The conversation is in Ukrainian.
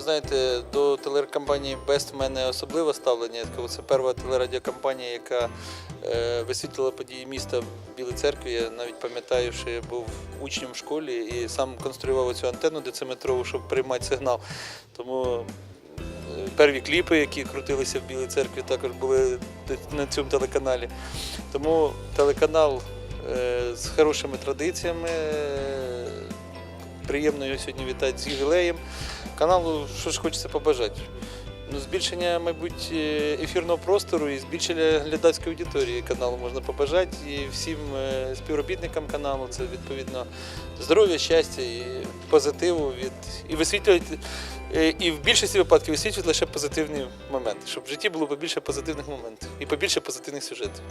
знаєте, до телерадіокомпанії Best в мене особливе ставлення. Це перша телерадіокомпанія, яка е, висвітлила події міста в Білій церкві. Я навіть пам'ятаю, що я був учнем в школі і сам конструював цю антенну дециметрову, щоб приймати сигнал. Тому е, перві кліпи, які крутилися в Білій церкві, також були на цьому телеканалі. Тому телеканал е, з хорошими традиціями. Приємно його сьогодні вітати з ювілеєм. Каналу, що ж хочеться побажати. Ну, збільшення, мабуть, е, ефірного простору і збільшення глядацької аудиторії каналу можна побажати. І всім е, співробітникам каналу це відповідно здоров'я, щастя і позитиву від і висвітлювати. е, І в більшості випадків висвітлювати лише позитивні моменти, щоб в житті було побільше позитивних моментів і побільше позитивних сюжетів.